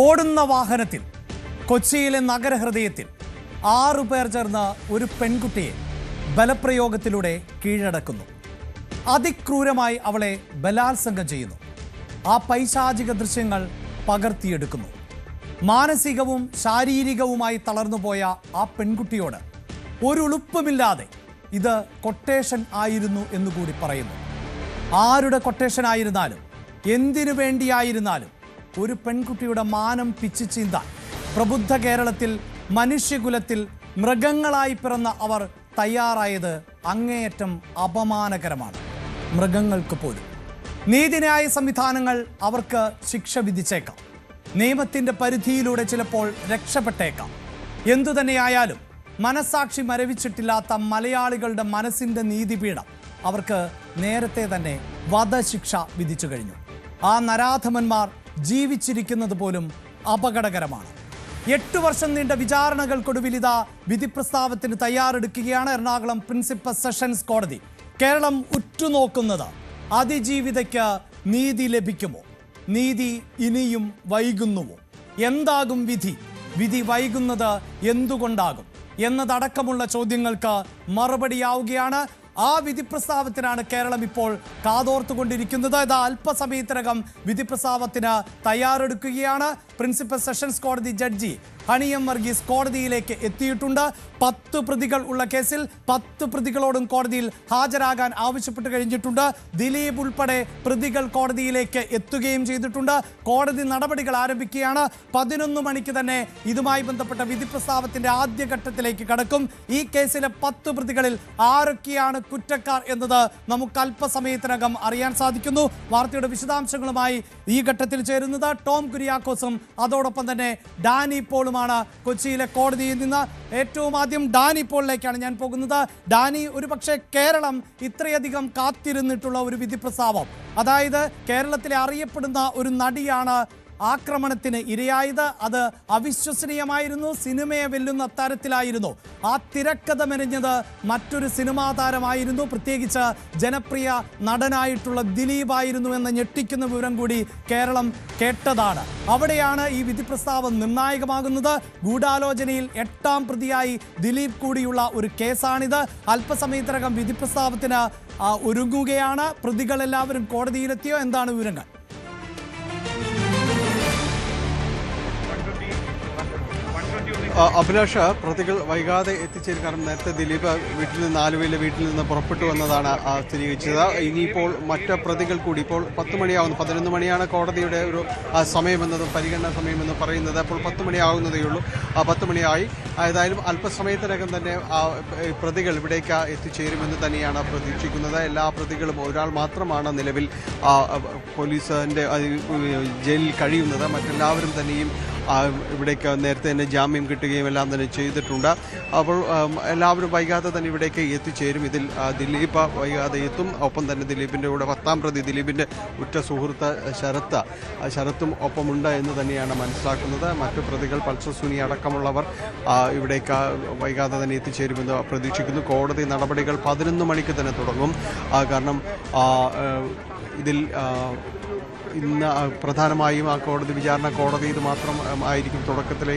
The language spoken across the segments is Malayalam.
ഓടുന്ന വാഹനത്തിൽ കൊച്ചിയിലെ നഗരഹൃദയത്തിൽ ആറു പേർ ചേർന്ന് ഒരു പെൺകുട്ടിയെ ബലപ്രയോഗത്തിലൂടെ കീഴടക്കുന്നു. അതിക്രൂരമായി അവളെ ബലാത്സംഗം ചെയ്യുന്നു. ആ പൈശാചിക ദൃശ്യങ്ങൾ പകർത്തിയെടുക്കുന്നു. മാനസികവും ശാരീരികവുമായി തളർന്നുപോയ ആ പെൺകുട്ടിയോട് ഒരു ഉളുപ്പുമില്ലാതെ ഇത് കൊട്ടേഷൻ ആയിരുന്നു എന്നുകൂടി പറയുന്നു. ആരുടെ കൊട്ടേഷൻ ആയിരുന്നാലും എന്തിനു വേണ്ടിയായിരുന്നാലും ഒരു പെൺകുട്ടിയുടെ മാനം പിച്ചു ചീന്താൻ. പ്രബുദ്ധ കേരളത്തിൽ മനുഷ്യകുലത്തിൽ മൃഗങ്ങളായി പിറന്ന അവർ തയ്യാറായത് അങ്ങേയറ്റം അപമാനകരമാണ്. മൃഗങ്ങൾക്ക് പോലും. നീതിന്യായ സംവിധാനങ്ങൾ അവർക്ക് ശിക്ഷ വിധിച്ചേക്കാം. നിയമത്തിന്റെ പരിധിയിലൂടെ ചിലപ്പോൾ രക്ഷപ്പെട്ടേക്കാം. എന്തുതന്നെയായാലും മനസാക്ഷി മരവിച്ചിട്ടില്ലാത്ത മലയാളികളുടെ മനസ്സിന്റെ നീതിപീഠം അവർക്ക് നേരത്തെ തന്നെ വധശിക്ഷ വിധിച്ചു കഴിഞ്ഞു. ആ നരാധമന്മാർ ജീവിച്ചിരിക്കുന്നത് പോലും അപകടകരമാണ്. എട്ടു വർഷം നീണ്ട വിചാരണകൾക്കൊടുവിൽ ഇതാ വിധി പ്രസ്താവത്തിന് തയ്യാറെടുക്കുകയാണ് എറണാകുളം പ്രിൻസിപ്പൽ സെഷൻസ് കോടതി. കേരളം ഉറ്റുനോക്കുന്നത് അതിജീവിതയ്ക്ക് നീതി ലഭിക്കുമോ? നീതി ഇനിയും വൈകുന്നുവോ? എന്താകും വിധി? വിധി വൈകുന്നത് എന്തുകൊണ്ടാകും? എന്നതടക്കമുള്ള ചോദ്യങ്ങൾക്ക് മറുപടിയാവുകയാണ് ആ വിധി പ്രസ്താവത്തിനാണ് കേരളം ഇപ്പോൾ കാതോർത്തുകൊണ്ടിരിക്കുന്നത്. ഇത് അല്പസമയത്തിനകം വിധി പ്രസ്താവത്തിന് തയ്യാറെടുക്കുകയാണ്. പ്രിൻസിപ്പൽ സെഷൻസ് കോടതി ജഡ്ജി ഹണിയം വർഗീസ് കോടതിയിലേക്ക് എത്തിയിട്ടുണ്ട്. പത്ത് പ്രതികൾ ഉള്ള കേസിൽ പത്ത് പ്രതികളോടും കോടതിയിൽ ഹാജരാകാൻ ആവശ്യപ്പെട്ട് കഴിഞ്ഞിട്ടുണ്ട്. ദിലീപ് ഉൾപ്പെടെ പ്രതികൾ കോടതിയിലേക്ക് എത്തുകയും ചെയ്തിട്ടുണ്ട്. കോടതി നടപടികൾ ആരംഭിക്കുകയാണ്. പതിനൊന്ന് മണിക്ക് തന്നെ ഇതുമായി ബന്ധപ്പെട്ട വിധി പ്രസ്താവത്തിന്റെ ആദ്യഘട്ടത്തിലേക്ക് കടക്കും. ഈ കേസിലെ പത്ത് പ്രതികളിൽ ആരൊക്കെയാണ് കുറ്റക്കാർ എന്നത് നമുക്ക് അല്പസമയത്തിനകം അറിയാൻ സാധിക്കുന്നു. വാർത്തയുടെ വിശദാംശങ്ങളുമായി ഈ ഘട്ടത്തിൽ ചേരുന്നത് ടോം കുര്യാക്കോസും അതോടൊപ്പം തന്നെ ഡാനി പോളുമാണ് കൊച്ചിയിലെ കോടതിയിൽ നിന്ന്. ഏറ്റവും ആദ്യം ഡാനി പോളിലേക്കാണ് ഞാൻ പോകുന്നത്. ഡാനി ഒരുപക്ഷെ കേരളം ഇത്രയധികം കാത്തിരുന്നിട്ടുള്ള ഒരു വിധി പ്രസ്താവം അതായത് കേരളത്തിലെ അറിയപ്പെടുന്ന ഒരു നടിയാണ് ആക്രമണത്തിന് ഇരയായത് അത് അവിശ്വസനീയമായിരുന്നു സിനിമയെ വെല്ലുന്ന തരത്തിലായിരുന്നു. ആ തിരക്കഥ മെനഞ്ഞത് മറ്റൊരു സിനിമാ താരമായിരുന്നു. പ്രത്യേകിച്ച് ജനപ്രിയ നടനായിട്ടുള്ള ദിലീപ് ആയിരുന്നു എന്ന ഞെട്ടിക്കുന്ന വിവരം കൂടി കേരളം കേട്ടതാണ്. അവിടെയാണ് ഈ വിധി പ്രസ്താവം നിർണായകമാകുന്നത്. ഗൂഢാലോചനയിൽ എട്ടാം പ്രതിയായി ദിലീപ് കൂടിയുള്ള ഒരു കേസാണിത്. അല്പസമയത്തിനകം വിധി പ്രസ്താവത്തിന് ഒരുങ്ങുകയാണ്. പ്രതികളെല്ലാവരും കോടതിയിലെത്തിയോ? എന്താണ് വിവരങ്ങൾ? അഭിലാഷ പ്രതികൾ വൈകാതെ എത്തിച്ചേരും. നേരത്തെ ദിലീപ് വീട്ടിൽ നിന്ന് ആലുവയിലെ വീട്ടിൽ നിന്ന് പുറപ്പെട്ടു വന്നതാണ് സ്ഥിരീകരിച്ചത്. ഇനിയിപ്പോൾ മറ്റ് പ്രതികൾ കൂടി ഇപ്പോൾ പത്ത് മണിയാവുന്നു പതിനൊന്ന് മണിയാണ് കോടതിയുടെ ഒരു സമയമെന്നതും പരിഗണന സമയമെന്നും പറയുന്നത്. അപ്പോൾ പത്ത് മണിയാവുന്നതേ ഉള്ളൂ. ആ പത്ത് മണിയായി. ഏതായാലും അല്പസമയത്തിനകം തന്നെ ആ, പ്രതികൾ ഇവിടേക്ക് എത്തിച്ചേരുമെന്ന് തന്നെയാണ് പ്രതീക്ഷിക്കുന്നത്. എല്ലാ പ്രതികളും ഒരാൾ മാത്രമാണ് നിലവിൽ പോലീസിന്റെ ജയിലിൽ കഴിയുന്നത്. മറ്റെല്ലാവരും തന്നെയും ഇവിടേക്ക് നേരത്തെ തന്നെ ജാമ്യം കിട്ടുകയും എല്ലാം തന്നെ ചെയ്തിട്ടുണ്ട്. അപ്പോൾ എല്ലാവരും വൈകാതെ തന്നെ ഇവിടേക്ക് എത്തിച്ചേരും. ഇതിൽ ദിലീപ് വൈകാതെ എത്തും. ഒപ്പം തന്നെ ദിലീപിന്റെ കൂടെ പത്താം പ്രതി ദിലീപിന്റെ ഉറ്റ സുഹൃത്ത് ശരത്ത് ശരത്തും ഒപ്പമുണ്ട് എന്ന് തന്നെയാണ് മനസ്സിലാക്കുന്നത്. മറ്റു പ്രതികൾ പൾസർ സുനി അടക്കമുള്ളവർ ഇവിടേക്ക് വൈകാതെ തന്നെ എത്തിച്ചേരുമെന്ന് പ്രതീക്ഷിക്കുന്നു. കോടതി നടപടികൾ പതിനൊന്ന് മണിക്ക് തന്നെ തുടങ്ങും. കാരണം ഇതിൽ ഇന്ന് പ്രധാനമായും ആ കോടതി വിചാരണ കോടതി ഇത് മാത്രം ആയിരിക്കും തുടക്കത്തിൽ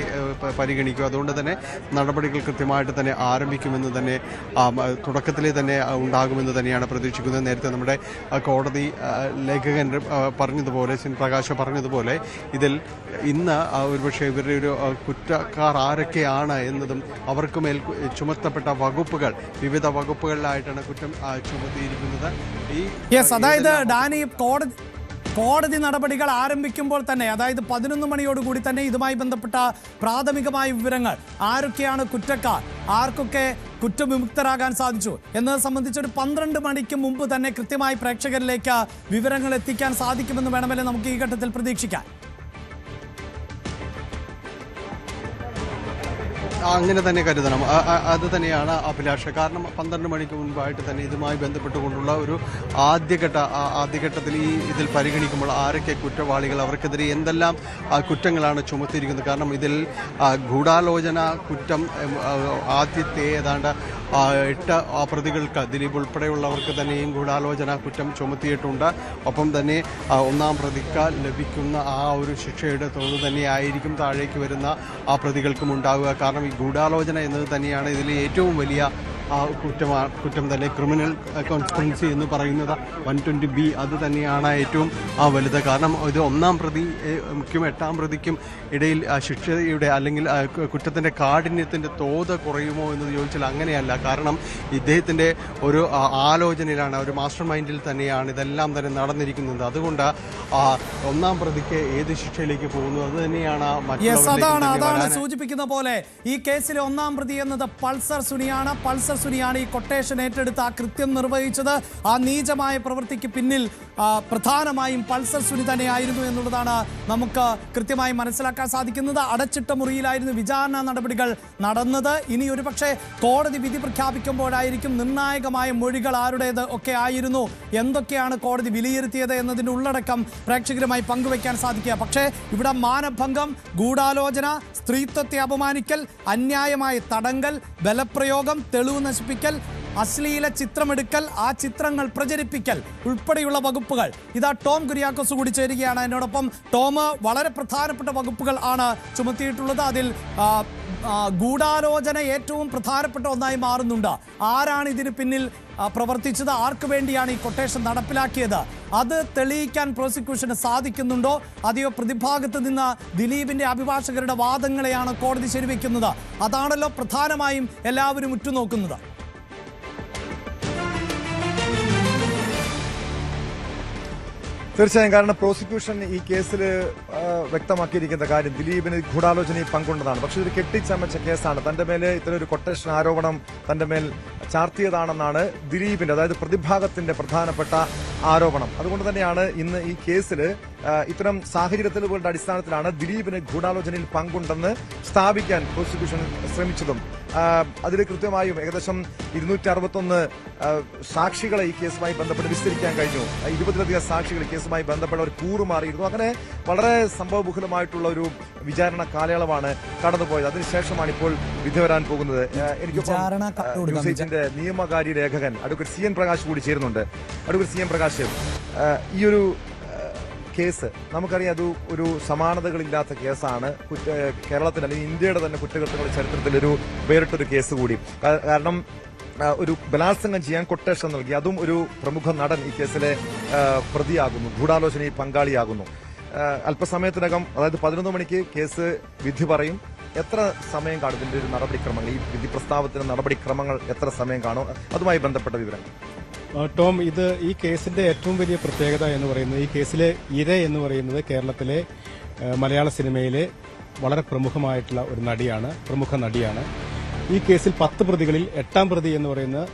പരിഗണിക്കും പരിഗണിക്കുക. അതുകൊണ്ട് തന്നെ നടപടികൾ കൃത്യമായിട്ട് തന്നെ ആരംഭിക്കുമെന്ന് തന്നെ തുടക്കത്തിൽ തുടക്കത്തിലെ തന്നെ ഉണ്ടാകുമെന്ന് തന്നെയാണ് പ്രതീക്ഷിക്കുന്നത്. നേരത്തെ നമ്മുടെ കോടതി ലേഖകൻ പറഞ്ഞതുപോലെ സിൻ പ്രകാശ് പറഞ്ഞതുപോലെ ഇതിൽ ഇന്ന് ഒരുപക്ഷെ ഇവരുടെ ഒരു കുറ്റക്കാർ ആരൊക്കെയാണ് എന്നതും അവർക്ക് മേൽ ചുമത്തപ്പെട്ട വകുപ്പുകൾ വിവിധ വകുപ്പുകളിലായിട്ടാണ് കുറ്റം ചുമത്തിയിരിക്കുന്നത്. ഈ അതായത് ഡാനി കോടതി കോടതി നടപടികൾ ആരംഭിക്കുമ്പോൾ തന്നെ അതായത് പതിനൊന്ന് മണിയോടുകൂടി തന്നെ ഇതുമായി ബന്ധപ്പെട്ട പ്രാഥമികമായ വിവരങ്ങൾ ആരൊക്കെയാണ് കുറ്റക്കാർ ആർക്കൊക്കെ കുറ്റവിമുക്തരാകാൻ സാധിച്ചു എന്നത് സംബന്ധിച്ച് ഒരു പന്ത്രണ്ട് മണിക്ക് മുമ്പ് തന്നെ കൃത്യമായി പ്രേക്ഷകരിലേക്ക് വിവരങ്ങൾ എത്തിക്കാൻ സാധിക്കുമെന്ന് വേണമല്ലേ നമുക്ക് ഈ ഘട്ടത്തിൽ പ്രതീക്ഷിക്കാം. അങ്ങനെ തന്നെ കരുതണം. അത് തന്നെയാണ് അഭിലാഷ. കാരണം പന്ത്രണ്ട് മണിക്ക് മുൻപായിട്ട് തന്നെ ഇതുമായി ബന്ധപ്പെട്ടുകൊണ്ടുള്ള ഒരു ആദ്യഘട്ട ആദ്യഘട്ടത്തിൽ ഈ ഇതിൽ പരിഗണിക്കുമ്പോൾ ആരൊക്കെ കുറ്റവാളികൾ അവർക്കെതിരെ എന്തെല്ലാം കുറ്റങ്ങളാണ് ചുമത്തിയിരിക്കുന്നത്? കാരണം ഇതിൽ ഗൂഢാലോചന കുറ്റം ആദ്യത്തെ ഏതാണ്ട് എട്ട് പ്രതികൾക്ക് ദിലീപ് ഉൾപ്പെടെയുള്ളവർക്ക് തന്നെയും ഗൂഢാലോചന കുറ്റം ചുമത്തിയിട്ടുണ്ട്. ഒപ്പം തന്നെ ഒന്നാം പ്രതിക്ക് ലഭിക്കുന്ന ആ ഒരു ശിക്ഷയുടെ തോത് തന്നെയായിരിക്കും താഴേക്ക് വരുന്ന ആ പ്രതികൾക്കും ഉണ്ടാവുക. കാരണം ഈ ഗൂഢാലോചന എന്നത് തന്നെയാണ് ഇതിലെ ഏറ്റവും വലിയ കുറ്റമാണ് കുറ്റം തന്നെ ക്രിമിനൽ കോൺസ്പിറൻസി എന്ന് പറയുന്നത് വൺ ട്വന്റി ബി അത് തന്നെയാണ് ഏറ്റവും വലുത്. കാരണം ഇത് ഒന്നാം പ്രതിക്കും എട്ടാം പ്രതിക്കും ഇടയിൽ ആ ശിക്ഷയുടെ അല്ലെങ്കിൽ കുറ്റത്തിന്റെ കാഠിന്യത്തിന്റെ തോത് കുറയുമോ എന്ന് ചോദിച്ചാൽ അങ്ങനെയല്ല. കാരണം ഇദ്ദേഹത്തിന്റെ ഒരു ആലോചനയിലാണ് ഒരു മാസ്റ്റർ മൈൻഡിൽ തന്നെയാണ് ഇതെല്ലാം തന്നെ നടന്നിരിക്കുന്നത്. അതുകൊണ്ട് ആ ഒന്നാം പ്രതിക്ക് ഏത് ശിക്ഷയിലേക്ക് പോകുന്നു അത് തന്നെയാണ് അതാണ് അതാണ് സൂചിപ്പിക്കുന്ന പോലെ ഈ കേസിലെ ഒന്നാം പ്രതി എന്നത് പൾസർ സുനിയാണ്. പൾസർ സുനിയാണ് ഈ കൊട്ടേഷൻ ഏറ്റെടുത്ത് ആ കൃത്യം നിർവഹിച്ചത്. ആ നീചമായ പ്രവൃത്തിക്ക് പിന്നിൽ പ്രധാനമായും പൾസർ സുനി തന്നെയായിരുന്നു എന്നുള്ളതാണ് നമുക്ക് കൃത്യമായി മനസ്സിലാക്കാൻ സാധിക്കുന്നത്. അടച്ചിട്ട മുറിയിലായിരുന്നു വിചാരണ നടപടികൾ നടന്നത്. ഇനി ഒരുപക്ഷെ കോടതി വിധി പ്രഖ്യാപിക്കുമ്പോഴായിരിക്കും നിർണായകമായ മൊഴികൾ ആരുടേത് ഒക്കെ ആയിരുന്നു. എന്തൊക്കെയാണ് കോടതി വിലയിരുത്തിയത് എന്നതിന്റെ ഉള്ളടക്കം പ്രേക്ഷകരുമായി പങ്കുവയ്ക്കാൻ സാധിക്കുക. പക്ഷേ ഇവിടെ മാനഭംഗം ഗൂഢാലോചന സ്ത്രീത്വത്തെ അപമാനിക്കൽ അന്യായമായ തടങ്കൽ ബലപ്രയോഗം തെളിവ് നശിപ്പിക്കൽ അശ്ലീല ചിത്രമെടുക്കൽ ആ ചിത്രങ്ങൾ പ്രചരിപ്പിക്കൽ ഉൾപ്പെടെയുള്ള വകുപ്പുകൾ. ഇതാ ടോം കുര്യാക്കോസ് കൂടി ചേരുകയാണ്. എന്നോടൊപ്പം ടോം വളരെ പ്രധാനപ്പെട്ട വകുപ്പുകൾ ആണ് ചുമത്തിയിട്ടുള്ളത്. അതിൽ ഗൂഢാലോചന ഏറ്റവും പ്രധാനപ്പെട്ട ഒന്നായി മാറുന്നുണ്ട്. ആരാണ് ഇതിന് പിന്നിൽ പ്രവർത്തിച്ചത്? ആർക്കു വേണ്ടിയാണ് ഈ കൊട്ടേഷൻ നടപ്പിലാക്കിയത്? അത് തെളിയിക്കാൻ പ്രോസിക്യൂഷന് സാധിക്കുന്നുണ്ടോ? അതെയോ പ്രതിഭാഗത്ത് നിന്ന് ദിലീപിന്റെ അഭിഭാഷകരുടെ വാദങ്ങളെയാണ് കോടതി ശരിവെക്കുന്നത്? അതാണല്ലോ പ്രധാനമായും എല്ലാവരും ഉറ്റുനോക്കുന്നത്. തീർച്ചയായും കാരണം പ്രോസിക്യൂഷൻ ഈ കേസിൽ വ്യക്തമാക്കിയിരിക്കുന്ന കാര്യം ദിലീപിന് ഗൂഢാലോചനയിൽ പങ്കുണ്ടെന്നാണ്. പക്ഷെ ഇതൊരു കെട്ടിച്ചമച്ച കേസാണ്. തന്റെ മേലെ ഒരു കൊട്ടേഷൻ ആരോപണം തന്റെ മേൽ ചാർത്തിയതാണെന്നാണ് ദിലീപിന്റെ അതായത് പ്രതിഭാഗത്തിന്റെ പ്രധാനപ്പെട്ട ആരോപണം. അതുകൊണ്ട് തന്നെയാണ് ഇന്ന് ഈ കേസിൽ ഇത്തരം സാഹചര്യത്തിലുകളുടെ അടിസ്ഥാനത്തിലാണ് ദിലീപിന് ഗൂഢാലോചനയിൽ പങ്കുണ്ടെന്ന് സ്ഥാപിക്കാൻ പ്രോസിക്യൂഷൻ ശ്രമിച്ചതും. അതിൽ കൃത്യമായും ഏകദേശം ഇരുന്നൂറ്റി അറുപത്തൊന്ന് സാക്ഷികളെ ഈ കേസുമായി ബന്ധപ്പെട്ട് വിസ്തരിക്കാൻ കഴിഞ്ഞു. ഇരുപതിലധികം സാക്ഷികൾ ഈ കേസുമായി ബന്ധപ്പെട്ടവർ കൂറുമാറിയിരുന്നു. അങ്ങനെ വളരെ സംഭവബുഹുലമായിട്ടുള്ള ഒരു വിചാരണ കാലയളവാണ് കടന്നുപോയത്. അതിനുശേഷമാണ് ഇപ്പോൾ വിധി വരാൻ പോകുന്നത്. എനിക്ക് നിയമകാരി ലേഖകൻ അഡ്വക്കേറ്റ് സി എൻ പ്രകാശ് കൂടി ചേരുന്നുണ്ട്. അഡ്വക്കേറ്റ് സി എൻ പ്രകാശ് ഈ ഒരു കേസ്. നമുക്കറിയാം അത് ഒരു സമാനതകളില്ലാത്ത കേസാണ്. കേരളത്തിൽ അല്ലെങ്കിൽ ഇന്ത്യയുടെ തന്നെ കുറ്റകൃത്യങ്ങളുടെ ചരിത്രത്തിൽ ഒരു വേറിട്ടൊരു കേസ് കൂടി. കാരണം ഒരു ബലാത്സംഗം ചെയ്യാൻ കൊട്ടേഷൻ നൽകി. അതും ഒരു പ്രമുഖ നടൻ ഈ കേസിലെ പ്രതിയാകുന്നു. ഗൂഢാലോചനയിൽ പങ്കാളിയാകുന്നു. അല്പസമയത്തിനകം അതായത് പതിനൊന്ന് മണിക്ക് കേസ് വിധി പറയും. എത്ര സമയം കാണും ഇതിന്റെ ഒരു നടപടിക്രമങ്ങൾ? ഈ വിധി പ്രസ്താവത്തിന് നടപടിക്രമങ്ങൾ എത്ര സമയം കാണും? അതുമായി ബന്ധപ്പെട്ട വിവരങ്ങൾ. ടോം ഇത് ഈ കേസിന്റെ ഏറ്റവും വലിയ പ്രത്യേകത എന്ന് പറയുന്നത് ഈ കേസിലെ ഇര എന്ന് പറയുന്നത് കേരളത്തിലെ മലയാള സിനിമയിലെ വളരെ പ്രമുഖമായിട്ടുള്ള ഒരു നടിയാണ് പ്രമുഖ നടിയാണ്. ഈ കേസിൽ പത്ത് പ്രതികളിൽ എട്ടാം പ്രതി എന്ന് പറയുന്ന